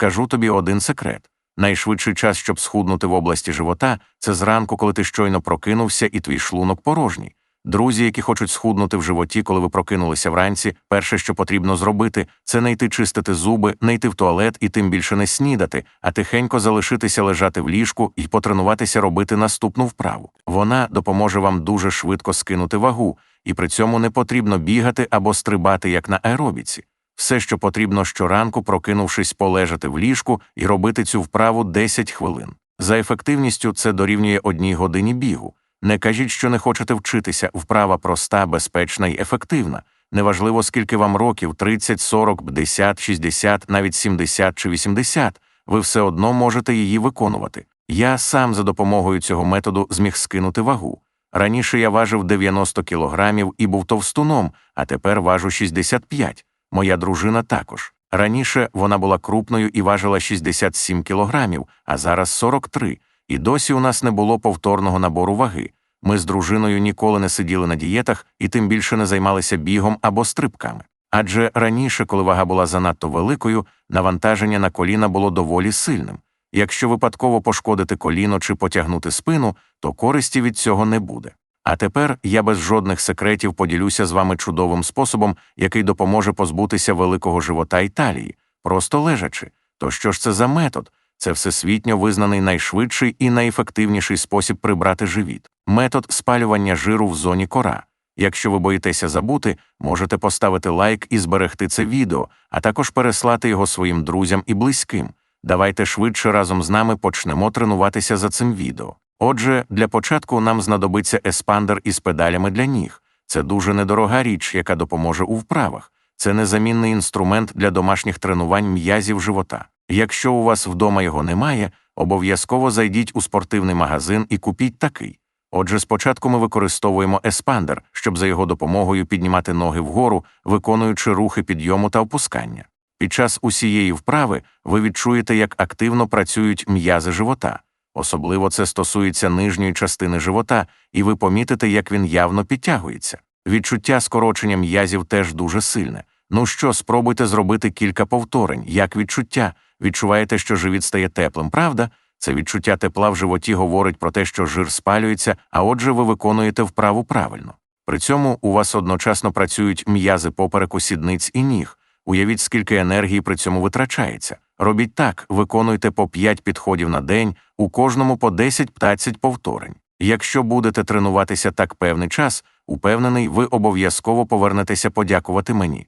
Скажу тобі один секрет. Найшвидший час, щоб схуднути в області живота, це зранку, коли ти щойно прокинувся і твій шлунок порожній. Друзі, які хочуть схуднути в животі, коли ви прокинулися вранці, перше, що потрібно зробити, це не йти чистити зуби, не йти в туалет і тим більше не снідати, а тихенько залишитися лежати в ліжку і потренуватися робити наступну вправу. Вона допоможе вам дуже швидко скинути вагу, і при цьому не потрібно бігати або стрибати, як на аеробіці. Все, що потрібно щоранку, прокинувшись, полежати в ліжку і робити цю вправу 10 хвилин. За ефективністю це дорівнює одній годині бігу. Не кажіть, що не хочете вчитися, вправа проста, безпечна і ефективна. Неважливо, скільки вам років 30, 40, 50, 60, навіть 70 чи 80, ви все одно можете її виконувати. Я сам за допомогою цього методу зміг скинути вагу. Раніше я важив 90 кілограмів і був товстуном, а тепер важу 65. Моя дружина також. Раніше вона була крупною і важила 67 кілограмів, а зараз 43. І досі у нас не було повторного набору ваги. Ми з дружиною ніколи не сиділи на дієтах і тим більше не займалися бігом або стрибками. Адже раніше, коли вага була занадто великою, навантаження на коліна було доволі сильним. Якщо випадково пошкодити коліно чи потягнути спину, то користі від цього не буде. А тепер я без жодних секретів поділюся з вами чудовим способом, який допоможе позбутися великого живота і талії, просто лежачи. То що ж це за метод? Це всесвітньо визнаний найшвидший і найефективніший спосіб прибрати живіт метод спалювання жиру в зоні кора. Якщо ви боїтеся забути, можете поставити лайк і зберегти це відео, а також переслати його своїм друзям і близьким. Давайте швидше разом з нами почнемо тренуватися за цим відео. Отже, для початку нам знадобиться еспандер із педалями для ніг. Це дуже недорога річ, яка допоможе у вправах. Це незамінний інструмент для домашніх тренувань м'язів живота. Якщо у вас вдома його немає, обов'язково зайдіть у спортивний магазин і купіть такий. Отже, спочатку ми використовуємо еспандер, щоб за його допомогою піднімати ноги вгору, виконуючи рухи підйому та опускання. Під час усієї вправи ви відчуєте, як активно працюють м'язи живота. Особливо це стосується нижньої частини живота, і ви помітите, як він явно підтягується. Відчуття скорочення м'язів теж дуже сильне. Ну що, спробуйте зробити кілька повторень, як відчуття. Відчуваєте, що живіт стає теплим, правда? Це відчуття тепла в животі говорить про те, що жир спалюється, а отже, ви виконуєте вправу правильно. При цьому у вас одночасно працюють м'язи попереку сідниць і ніг. Уявіть, скільки енергії при цьому витрачається. Робіть так, виконуйте по 5 підходів на день, у кожному по 10-15 повторень. Якщо будете тренуватися так певний час, упевнений, ви обов'язково повернетеся подякувати мені.